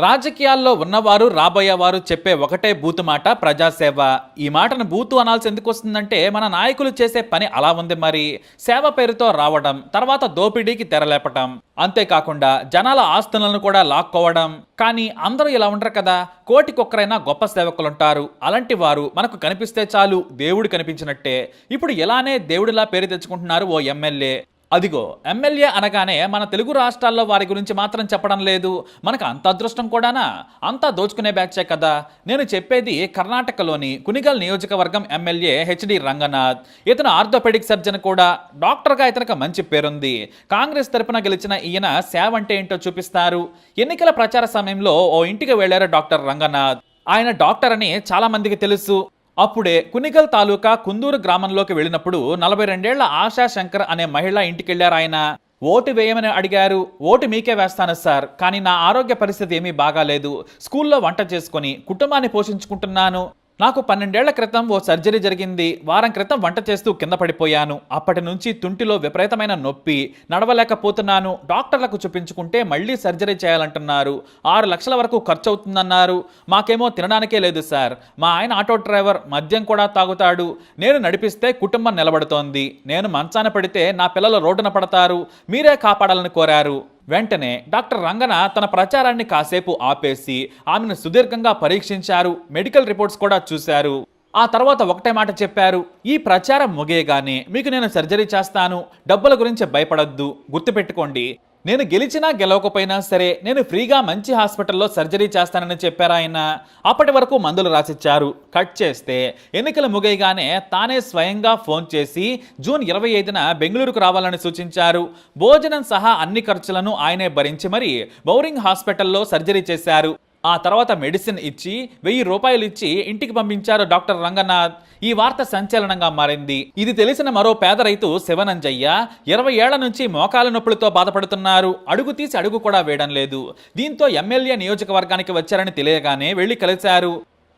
రాజకీయాల్లో ఉన్నవారు రాబోయేవారు చెప్పే ఒకటే బూతు మాట ప్రజాసేవ. ఈ మాటను బూతు అనాల్సి ఎందుకు వస్తుందంటే మన నాయకులు చేసే పని అలా ఉంది మరి. సేవ పేరుతో రావడం తర్వాత దోపిడీకి తెరలేపటం. అంతేకాకుండా జనాల ఆస్తులను కూడా లాక్కోవడం. కానీ అందరూ ఇలా ఉండరు కదా. కోటికొక్కరైనా గొప్ప సేవకులుంటారు. అలాంటి వారు మనకు కనిపిస్తే చాలు దేవుడు కనిపించినట్టే. ఇప్పుడు ఇలానే దేవుడిలా పేరు తెచ్చుకుంటున్నారు ఓ ఎమ్మెల్యే. అదిగో ఎమ్మెల్యే అనగానే మన తెలుగు రాష్ట్రాల్లో వారి గురించి మాత్రం చెప్పడం లేదు. మనకు అంత అదృష్టం కూడానా? అంతా దోచుకునే బ్యాచే కదా. నేను చెప్పేది కర్ణాటకలోని కునిగల్ నియోజకవర్గం ఎమ్మెల్యే హెచ్డి రంగనాథ్. ఇతను ఆర్థోపెడిక్ సర్జన్ కూడా. డాక్టర్గా ఇతనికి మంచి పేరుంది. కాంగ్రెస్ తరపున గెలిచిన ఈయన సేవ అంటే ఏంటో చూపిస్తారు. ఎన్నికల ప్రచార సమయంలో ఓ ఇంటికి వెళ్ళారు డాక్టర్ రంగనాథ్. ఆయన డాక్టర్ అని చాలా మందికి తెలుసు. అప్పుడే కునిగల్ తాలూకా కుందూరు గ్రామంలోకి వెళ్ళినప్పుడు నలభై రెండేళ్ళ ఆశా శంకర్ అనే మహిళ ఇంటికెళ్ళారు ఆయన. ఓటు వేయమని అడిగారు. ఓటు మీకే వేస్తాను సార్. కానీ నా ఆరోగ్య పరిస్థితి ఏమీ బాగాలేదు. స్కూల్లో వంట చేసుకొని కుటుంబాన్ని పోషించుకుంటున్నాను. నాకు పన్నెండేళ్ళ క్రితం ఓ సర్జరీ జరిగింది. వారం క్రితం వంట చేస్తూ కింద పడిపోయాను. అప్పటి నుంచి తుంటిలో విపరీతమైన నొప్పి. నడవలేకపోతున్నాను. డాక్టర్లకు చూపించుకుంటే మళ్ళీ సర్జరీ చేయాలంటున్నారు. ఆరు లక్షల వరకు ఖర్చు అవుతుందన్నారు మాకేమో తినడానికే లేదు సార్. మా ఆయన ఆటో డ్రైవర్ మద్యం కూడా తాగుతాడు. నేను నడిపిస్తే కుటుంబం నిలబడుతోంది. నేను మంచాన పడితే నా పిల్లలు రోడ్డున పడతారు. మీరే కాపాడాలని కోరారు. వెంటనే డాక్టర్ రంగన తన ప్రచారాన్ని కాసేపు ఆపేసి ఆమెను సుదీర్ఘంగా పరీక్షించారు. మెడికల్ రిపోర్ట్స్ కూడా చూశారు. ఆ తర్వాత ఒకటే మాట చెప్పారు. ఈ ప్రచారం ముగియగానే మీకు నేను సర్జరీ చేస్తాను. డబ్బుల గురించి భయపడొద్దు. గుర్తుపెట్టుకోండి. నేను గెలిచినా గెలవకపోయినా సరే నేను ఫ్రీగా మంచి హాస్పిటల్లో సర్జరీ చేస్తానని చెప్పారు ఆయన. అప్పటి వరకు మందులు రాసిచ్చారు. కట్ చేస్తే ఎన్నికలు ముగియగానే తానే స్వయంగా ఫోన్ చేసి జూన్ ఇరవై ఐదున బెంగళూరుకు రావాలని సూచించారు. భోజనం సహా అన్ని ఖర్చులను ఆయనే భరించి మరి బౌరింగ్ హాస్పిటల్లో సర్జరీ చేశారు. ఆ తర్వాత మెడిసిన్ ఇచ్చి వెయ్యి రూపాయలు ఇచ్చి ఇంటికి పంపించారు డాక్టర్ రంగనాథ్. ఈ వార్త సంచలనంగా మారింది. ఇది తెలిసిన మరో పేద రైతు శివనంజయ్య ఇరవై ఏళ్ళ నుంచి మోకాల నొప్పులతో బాధపడుతున్నారు. అడుగు తీసి అడుగు కూడా వేయడం లేదు. దీంతో ఎమ్మెల్యే నియోజకవర్గానికి వచ్చారని తెలియగానే వెళ్ళి కలిశారు.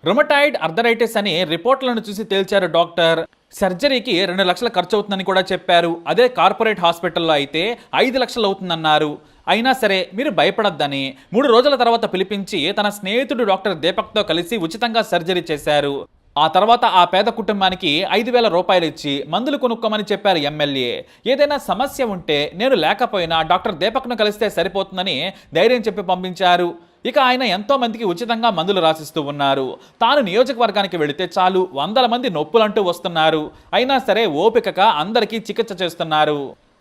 రుమటాయిడ్ అర్థరైటిస్ అని రిపోర్ట్లను చూసి తేల్చారు డాక్టర్. సర్జరీకి రెండు లక్షల ఖర్చు అవుతుందని కూడా చెప్పారు. అదే కార్పొరేట్ హాస్పిటల్లో అయితే ఐదు లక్షలు అవుతుందన్నారు. అయినా సరే మీరు భయపడొద్దని మూడు రోజుల తర్వాత పిలిపించి తన స్నేహితుడు డాక్టర్ దీపక్తో కలిసి ఉచితంగా సర్జరీ చేశారు. ఆ తర్వాత ఆ పేద కుటుంబానికి ఐదు వేల రూపాయలు ఇచ్చి మందులు కొనుక్కోమని చెప్పారు ఎమ్మెల్యే. ఏదైనా సమస్య ఉంటే నేను లేకపోయినా డాక్టర్ దీపక్ను కలిస్తే సరిపోతుందని ధైర్యం చెప్పి పంపించారు. ఇక ఆయన ఎంతో మందికి ఉచితంగా మందులు రాసిస్తూ ఉన్నారు. తాను నియోజకవర్గానికి వెళితే చాలు వందల మంది నొప్పులంటూ వస్తున్నారు. అయినా సరే ఓపికగా అందరికీ చికిత్స చేస్తున్నారు.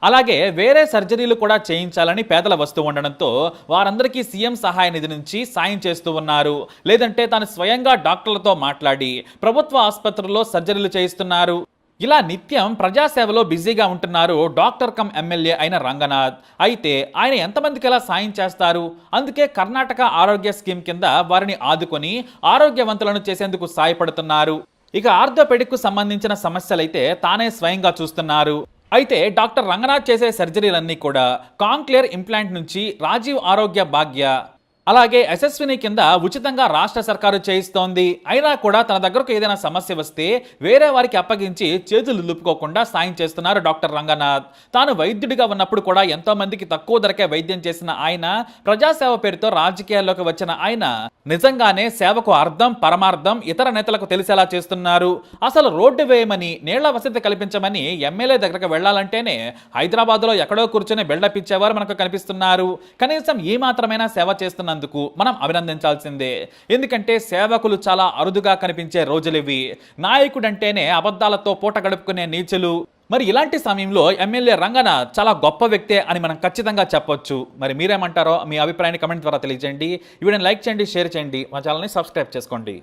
అలాగే వేరే సర్జరీలు కూడా చేయించాలని పేదల వస్తూ ఉండడంతో వారందరికీ సీఎం సహాయ నిధి నుంచి సాయం చేస్తూ ఉన్నారు. లేదంటే తాను స్వయంగా డాక్టర్లతో మాట్లాడి ప్రభుత్వ ఆసుపత్రుల్లో సర్జరీలు చేయిస్తున్నారు. ఇలా నిత్యం ప్రజాసేవలో బిజీగా ఉంటున్నారు డాక్టర్ కమ్ ఎమ్మెల్యే అయిన రంగనాథ్. అయితే ఆయన ఎంతమందికి ఎలా సాయం చేస్తారు? అందుకే కర్ణాటక ఆరోగ్య స్కీమ్ కింద వారిని ఆదుకొని ఆరోగ్యవంతులను చేసేందుకు సాయపడుతున్నారు. ఇక ఆర్థోపెడిక్ సంబంధించిన సమస్యలైతే తానే స్వయంగా చూస్తున్నారు. అయితే డాక్టర్ రంగనాథ్ చేసే సర్జరీలన్నీ కూడా కాంక్లియర్ ఇంప్లాంట్ నుంచి రాజీవ్ ఆరోగ్య భాగ్య అలాగే యశస్విని కింద ఉచితంగా రాష్ట్ర సర్కారు చేయిస్తోంది. అయినా కూడా తన దగ్గరకు ఏదైనా సమస్య వస్తే వేరే వారికి అప్పగించి చేతులు లుప్పుకోకుండా సాయం చేస్తున్నారు డాక్టర్ రంగనాథ్. తాను వైద్యుడిగా ఉన్నప్పుడు కూడా ఎంతో మందికి తక్కువ ధరకే వైద్యం చేసిన ఆయన ప్రజాసేవ పేరుతో రాజకీయాల్లోకి వచ్చిన ఆయన నిజంగానే సేవకు అర్థం పరమార్థం ఇతర నేతలకు తెలిసేలా చేస్తున్నారు. అసలు రోడ్డు వేయమని నీళ్ళ వసతి కల్పించమని ఎమ్మెల్యే దగ్గరకు వెళ్ళాలంటేనే హైదరాబాద్లో ఎక్కడో కూర్చొని బిల్డప్ ఇచ్చేవారు మనకు కనిపిస్తున్నారు. కనీసం ఈ మాత్రమైనా సేవ చేస్తున్నారు చేస్తున్నందుకు మనం అభినందించాల్సిందే. ఎందుకంటే సేవకులు చాలా అరుదుగా కనిపించే రోజులివి. నాయకుడంటేనే అబద్ధాలతో పూట గడుపుకునే నీచులు. మరి ఇలాంటి సమయంలో ఎమ్మెల్యే రంగన చాలా గొప్ప వ్యక్తే అని మనం ఖచ్చితంగా చెప్పొచ్చు. మరి మీరేమంటారో మీ అభిప్రాయాన్ని కమెంట్ ద్వారా తెలియజేయండి. ఈ వీడియోని లైక్ చేయండి షేర్ చేయండి. మా ఛానల్ని సబ్స్క్రైబ్ చేసుకోండి.